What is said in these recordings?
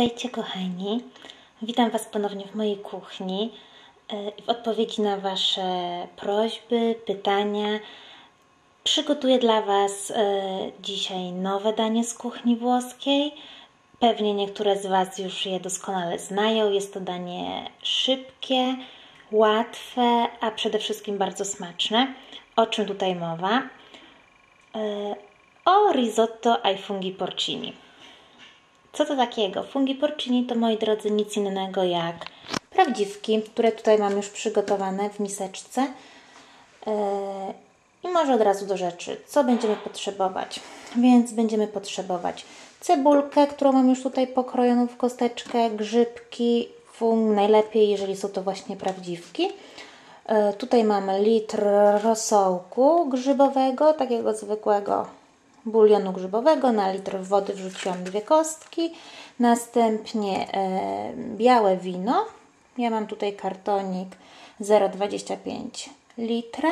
Witajcie kochani. Witam Was ponownie w mojej kuchni e, i w odpowiedzi na Wasze prośby, pytania przygotuję dla Was e, dzisiaj nowe danie z kuchni włoskiej. Pewnie niektóre z Was już je doskonale znają. Jest to danie szybkie, łatwe, a przede wszystkim bardzo smaczne. O czym tutaj mowa? E, o risotto ai funghi porcini. Co to takiego? Fungi porcini to, moi drodzy, nic innego jak prawdziwki, które tutaj mam już przygotowane w miseczce. Yy, I może od razu do rzeczy. Co będziemy potrzebować? Więc będziemy potrzebować cebulkę, którą mam już tutaj pokrojoną w kosteczkę, grzybki, fung, najlepiej, jeżeli są to właśnie prawdziwki. Yy, tutaj mamy litr rosołku grzybowego, takiego zwykłego bulionu grzybowego, na litr wody wrzuciłam dwie kostki, następnie e, białe wino, ja mam tutaj kartonik 0,25 litra,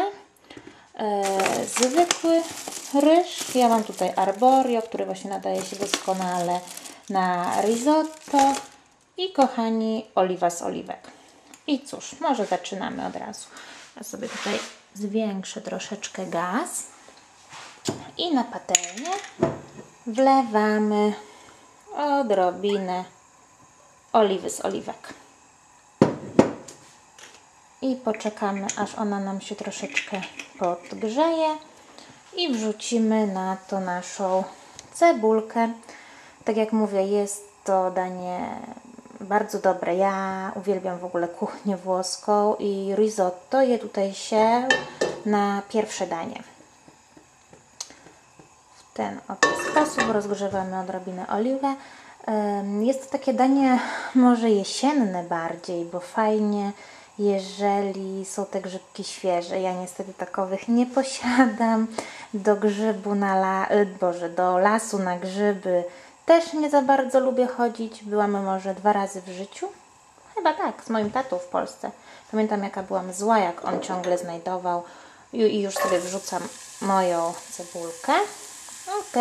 e, zwykły ryż, ja mam tutaj arborio, który właśnie nadaje się doskonale na risotto i kochani oliwa z oliwek. I cóż, może zaczynamy od razu. Ja sobie tutaj zwiększę troszeczkę gaz i na patelnię wlewamy odrobinę oliwy z oliwek. I poczekamy, aż ona nam się troszeczkę podgrzeje i wrzucimy na to naszą cebulkę. Tak jak mówię, jest to danie bardzo dobre. Ja uwielbiam w ogóle kuchnię włoską i risotto je tutaj się na pierwsze danie ten oto sposób. Rozgrzewamy odrobinę oliwę. Jest to takie danie może jesienne bardziej, bo fajnie jeżeli są te grzybki świeże. Ja niestety takowych nie posiadam. Do grzybu na la... E, Boże, do lasu na grzyby też nie za bardzo lubię chodzić. Byłam może dwa razy w życiu. Chyba tak, z moim tatą w Polsce. Pamiętam jaka byłam zła, jak on ciągle znajdował i już sobie wrzucam moją cebulkę. Ok.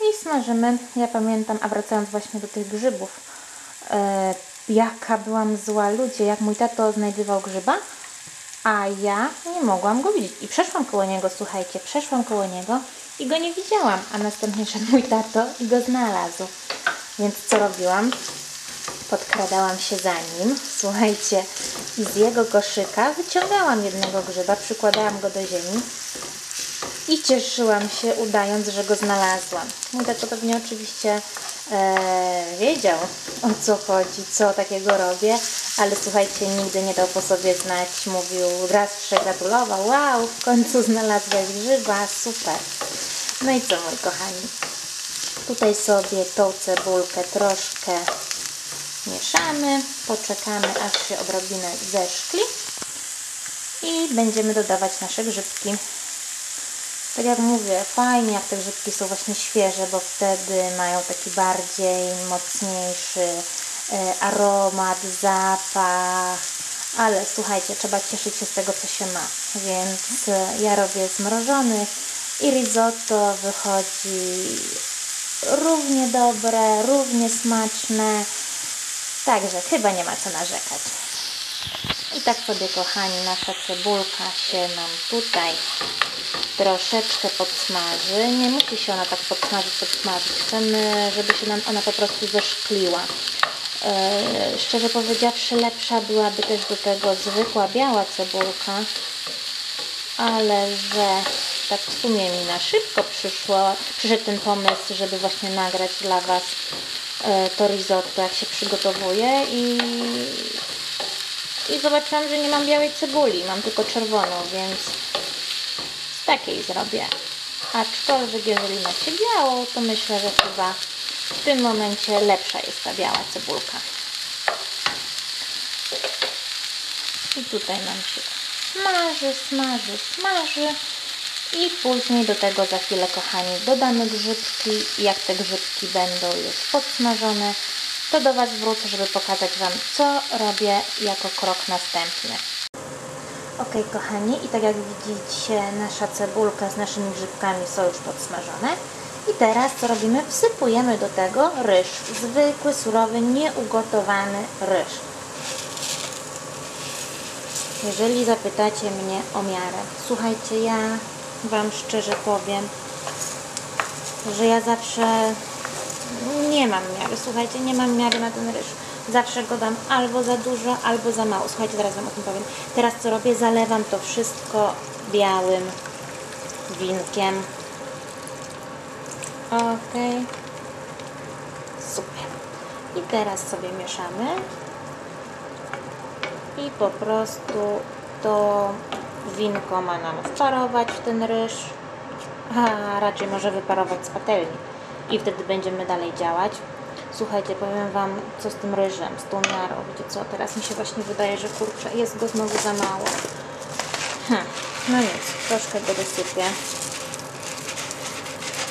I smażymy. Ja pamiętam, a wracając właśnie do tych grzybów, e, jaka byłam zła ludzie, jak mój tato znajdywał grzyba, a ja nie mogłam go widzieć. I przeszłam koło niego, słuchajcie, przeszłam koło niego i go nie widziałam, a następnie szedł mój tato i go znalazł. Więc co robiłam? Podkradałam się za nim, słuchajcie, i z jego koszyka wyciągałam jednego grzyba, przykładałam go do ziemi i cieszyłam się, udając, że go znalazłam. Mój tato pewnie oczywiście e, wiedział o co chodzi, co takiego robię, ale słuchajcie, nigdy nie dał po sobie znać. Mówił, raz gratulował, wow, w końcu znalazłeś grzyba, super. No i co, moi kochani? Tutaj sobie tą cebulkę troszkę mieszamy, poczekamy aż się odrobinę zeszkli i będziemy dodawać nasze grzybki. Tak jak mówię, fajnie jak te grzybki są właśnie świeże, bo wtedy mają taki bardziej mocniejszy e, aromat, zapach. Ale słuchajcie, trzeba cieszyć się z tego, co się ma. Więc e, ja robię zmrożonych i risotto wychodzi równie dobre, równie smaczne. Także chyba nie ma co narzekać. I tak sobie, kochani, nasza cebulka się nam tutaj troszeczkę podsmaży. Nie musi się ona tak podsmażyć, podsmażyć. Chcemy, żeby się nam ona po prostu zeszkliła. Yy, szczerze powiedziawszy, lepsza byłaby też do tego zwykła biała cebulka, ale że tak w sumie mi na szybko przyszło, przyszedł ten pomysł, żeby właśnie nagrać dla Was yy, to risotto, jak się przygotowuje i, i zobaczyłam, że nie mam białej cebuli, mam tylko czerwoną, więc takiej zrobię. Aczkolwiek jeżeli macie białą, to myślę, że chyba w tym momencie lepsza jest ta biała cebulka. I tutaj nam się smaży, smaży, smaży. I później do tego za chwilę, kochani, dodamy grzybki. Jak te grzybki będą już podsmażone, to do Was wrócę, żeby pokazać Wam, co robię jako krok następny. Ok, kochani, i tak jak widzicie, nasza cebulka z naszymi grzybkami są już podsmażone. I teraz co robimy? Wsypujemy do tego ryż. Zwykły, surowy, nieugotowany ryż. Jeżeli zapytacie mnie o miarę, słuchajcie, ja Wam szczerze powiem, że ja zawsze nie mam miary. Słuchajcie, nie mam miary na ten ryż. Zawsze go dam albo za dużo, albo za mało. Słuchajcie, zaraz Wam o tym powiem. Teraz co robię? Zalewam to wszystko białym winkiem. Ok. Super. I teraz sobie mieszamy. I po prostu to winko ma nam wparować w ten ryż, a raczej może wyparować z patelni. I wtedy będziemy dalej działać. Słuchajcie, powiem Wam, co z tym ryżem, z tą miarą. Wiecie co, teraz mi się właśnie wydaje, że kurczę, jest go znowu za mało. Hm, no nic, troszkę go dosypię.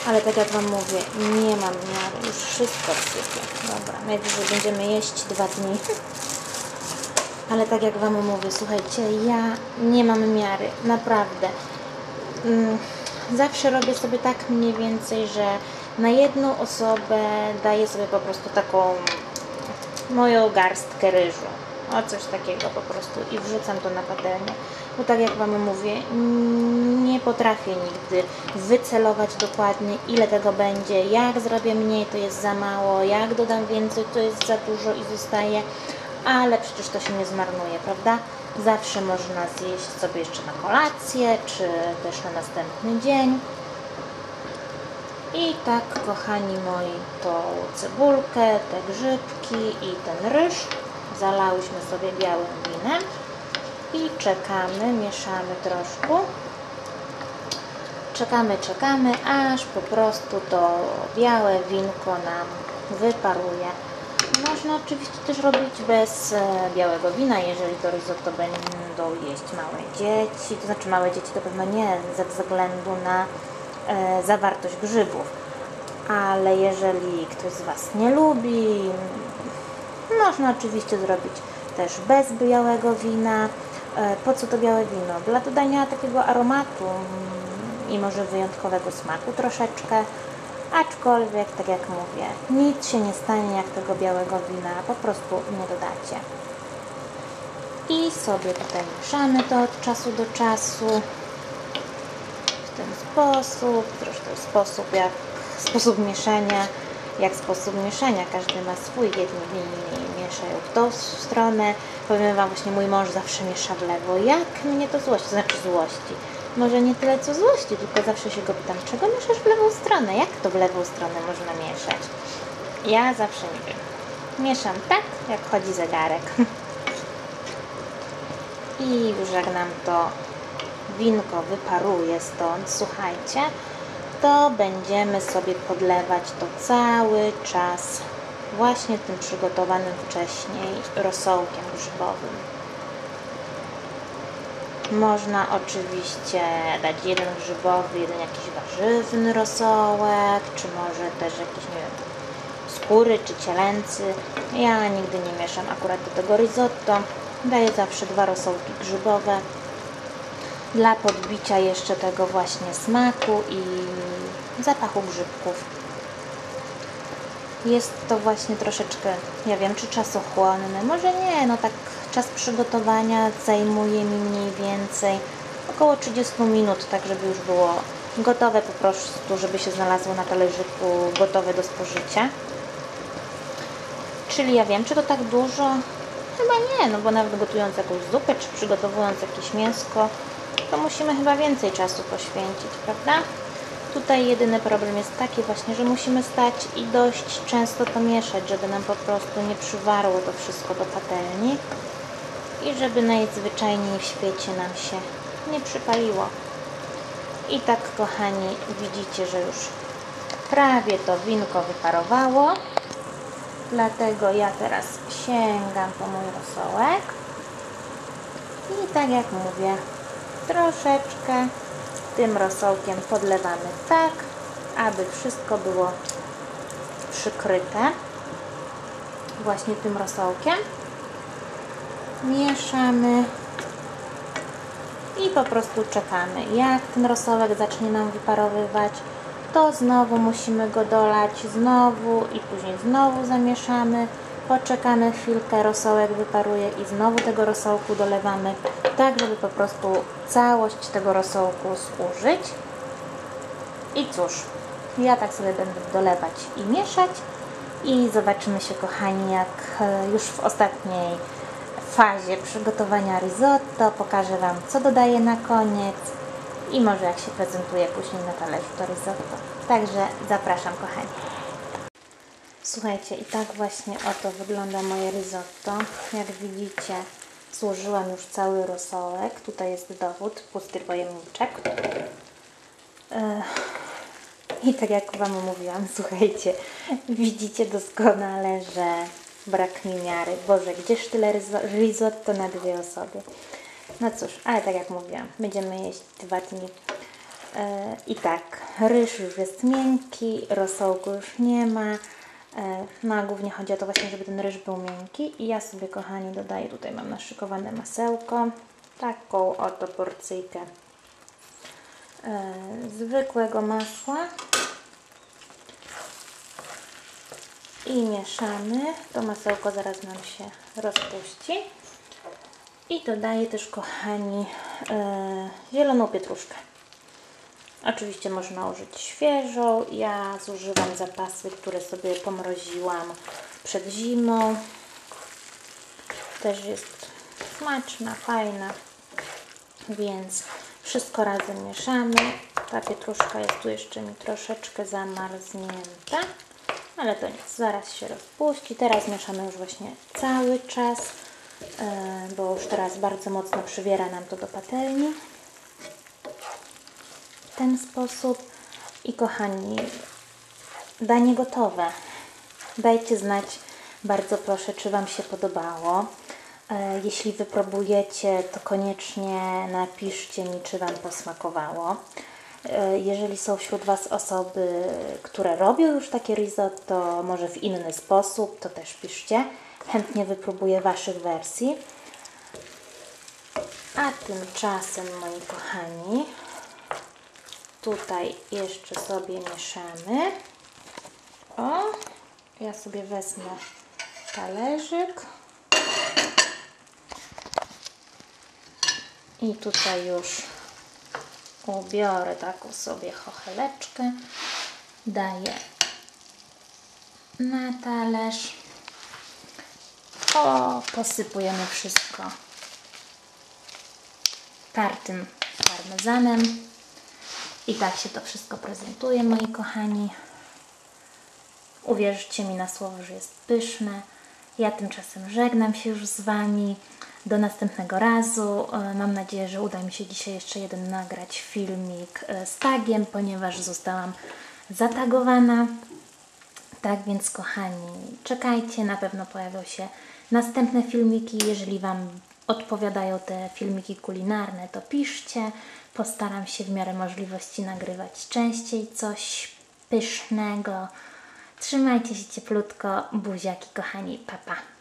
Ale tak jak Wam mówię, nie mam miary, już wszystko wsypię. Dobra, najwyżej będziemy jeść dwa dni. Ale tak jak Wam mówię, słuchajcie, ja nie mam miary, naprawdę. Mm, Zawsze robię sobie tak mniej więcej, że na jedną osobę daję sobie po prostu taką moją garstkę ryżu. O coś takiego po prostu i wrzucam to na patelnię. Bo tak jak Wam mówię, nie potrafię nigdy wycelować dokładnie ile tego będzie. Jak zrobię mniej, to jest za mało. Jak dodam więcej, to jest za dużo i zostaje. Ale przecież to się nie zmarnuje, prawda? Zawsze można zjeść sobie jeszcze na kolację, czy też na następny dzień. I tak, kochani moi, tą cebulkę, te grzybki i ten ryż zalałyśmy sobie białym winem i czekamy, mieszamy troszkę. Czekamy, czekamy, aż po prostu to białe winko nam wyparuje. Można oczywiście też robić bez e, białego wina, jeżeli to risotto będą jeść małe dzieci, to znaczy małe dzieci to pewno nie, ze względu na zawartość grzybów. Ale jeżeli ktoś z Was nie lubi, można oczywiście zrobić też bez białego wina. E, Po co to białe wino? Dla dodania takiego aromatu mm, i może wyjątkowego smaku troszeczkę. Aczkolwiek, tak jak mówię, nic się nie stanie jak tego białego wina, po prostu nie dodacie. I sobie tutaj mieszamy to od czasu do czasu ten sposób. Zresztą sposób jak sposób mieszania, jak sposób mieszania. Każdy ma swój. Jedni mieszają w tą stronę. Powiem Wam, właśnie mój mąż zawsze miesza w lewo. Jak mnie to złości? To znaczy złości. Może nie tyle co złości, tylko zawsze się go pytam, czego mieszasz w lewą stronę? Jak to w lewą stronę można mieszać? Ja zawsze nie wiem. Mieszam tak, jak chodzi zegarek. I już jak nam to winko wyparuje stąd, słuchajcie, to będziemy sobie podlewać to cały czas właśnie tym przygotowanym wcześniej rosołkiem grzybowym. Można oczywiście dać jeden grzybowy, jeden jakiś warzywny rosołek, czy może też jakiś, nie wiem, skóry czy cielęcy. Ja nigdy nie mieszam akurat do tego risotto. Daję zawsze dwa rosołki grzybowe dla podbicia jeszcze tego właśnie smaku i zapachu grzybków. Jest to właśnie troszeczkę, nie wiem, czy czasochłonne. Może nie, no tak czas przygotowania zajmuje mi mniej więcej około 30 minut, tak żeby już było gotowe po prostu, żeby się znalazło na talerzyku, gotowe do spożycia. Czyli ja wiem, czy to tak dużo? Chyba nie, no bo nawet gotując jakąś zupę, czy przygotowując jakieś mięsko, to musimy chyba więcej czasu poświęcić, prawda? Tutaj jedyny problem jest taki właśnie, że musimy stać i dość często to mieszać, żeby nam po prostu nie przywarło to wszystko do patelni i żeby najzwyczajniej w świecie nam się nie przypaliło. I tak, kochani, widzicie, że już prawie to winko wyparowało. Dlatego ja teraz sięgam po mój rosołek. I tak jak mówię, troszeczkę tym rosołkiem podlewamy tak, aby wszystko było przykryte właśnie tym rosołkiem. Mieszamy i po prostu czekamy. Jak ten rosołek zacznie nam wyparowywać, to znowu musimy go dolać, znowu i później znowu zamieszamy. Poczekamy chwilkę, rosołek wyparuje i znowu tego rosołku dolewamy, tak żeby po prostu całość tego rosołku zużyć. I cóż, ja tak sobie będę dolewać i mieszać i zobaczymy się kochani jak e, już w ostatniej fazie przygotowania risotto pokażę Wam co dodaję na koniec i może jak się prezentuje później na talerzu to risotto. Także zapraszam kochani. Słuchajcie, i tak właśnie oto wygląda moje risotto. Jak widzicie, złożyłam już cały rosołek. Tutaj jest dowód, pusty pojemniczek. I tak jak Wam mówiłam, słuchajcie, widzicie doskonale, że brak mi miary. Boże, gdzież tyle risotto na dwie osoby? No cóż, ale tak jak mówiłam, będziemy jeść dwa dni. E, I tak, ryż już jest miękki, rosołku już nie ma. E, no głównie chodzi o to właśnie, żeby ten ryż był miękki. I ja sobie, kochani, dodaję, tutaj mam naszykowane masełko, taką oto porcyjkę e, zwykłego masła. I mieszamy. To masełko zaraz nam się rozpuści. I dodaję też, kochani, e, zieloną pietruszkę. Oczywiście można użyć świeżą. Ja zużywam zapasy, które sobie pomroziłam przed zimą. Też jest smaczna, fajna. Więc wszystko razem mieszamy. Ta pietruszka jest tu jeszcze mi troszeczkę zamarznięta. Ale to nic, zaraz się rozpuści. Teraz mieszamy już właśnie cały czas, e, bo już teraz bardzo mocno przywiera nam to do patelni ten sposób. I kochani, danie gotowe. Dajcie znać bardzo proszę, czy Wam się podobało. E, jeśli wypróbujecie, to koniecznie napiszcie mi, czy Wam posmakowało. E, jeżeli są wśród Was osoby, które robią już takie risotto, może w inny sposób, to też piszcie. Chętnie wypróbuję Waszych wersji. A tymczasem, moi kochani, Tutaj jeszcze sobie mieszamy. O, ja sobie wezmę talerzyk. I tutaj już ubiorę taką sobie chocheleczkę. Daję na talerz. O, posypujemy wszystko tartym parmezanem. I tak się to wszystko prezentuje, moi kochani. Uwierzcie mi na słowo, że jest pyszne. Ja tymczasem żegnam się już z Wami. Do następnego razu. E, mam nadzieję, że uda mi się dzisiaj jeszcze jeden nagrać filmik e, z tagiem, ponieważ zostałam zatagowana. Tak więc, kochani, czekajcie. Na pewno pojawią się następne filmiki. Jeżeli Wam odpowiadają te filmiki kulinarne, to piszcie. Postaram się w miarę możliwości nagrywać częściej coś pysznego. Trzymajcie się cieplutko, buziaki kochani, papa. Pa.